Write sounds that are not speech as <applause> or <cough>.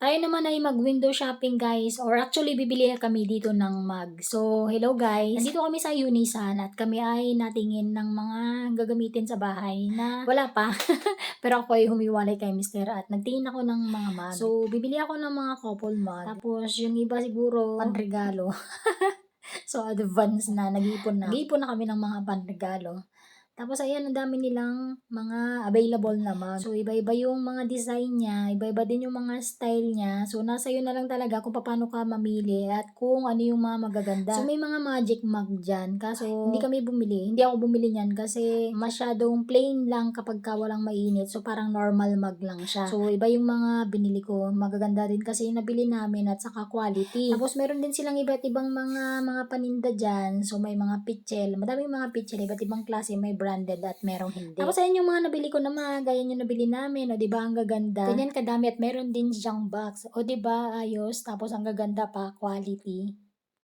Tayo naman ay mag-window shopping guys or actually bibili kami dito ng mug. So, hello guys. Nandito kami sa Unisan at kami ay natingin ng mga gagamitin sa bahay na wala pa. <laughs> Pero ako ay humiwalay kay mister at nagtingin ako ng mga mug. So, bibili ako ng mga couple mug. Tapos, yung iba siguro panregalo. <laughs> so, advance na. Nag-iipon na. Nag-iipon na kami ng mga panregalo. Tapos ayan, ang dami nilang mga available na mug. So iba-iba yung mga design niya, iba-iba din yung mga style niya. So nasa iyo na lang talaga kung paano ka mamili at kung ano yung mga magaganda. So may mga magic mug dyan. Kaso hindi kami bumili. Hindi ako bumili niyan kasi masyadong plain lang kapag ka walang mainit. So parang normal mug lang siya. So iba yung mga binili ko. Magaganda din kasi yung nabili namin at saka quality. Tapos meron din silang iba't ibang mga mga paninda dyan. So may mga pitchel. Madaming mga pitchel. Iba't ibang klase. May branded at merong hindi. Tapos ayan yung mga nabili ko na mga gaya yung nabili namin. O diba ang gaganda. Ganyan kadami at meron din siyang box. O diba ayos. Tapos ang gaganda pa quality.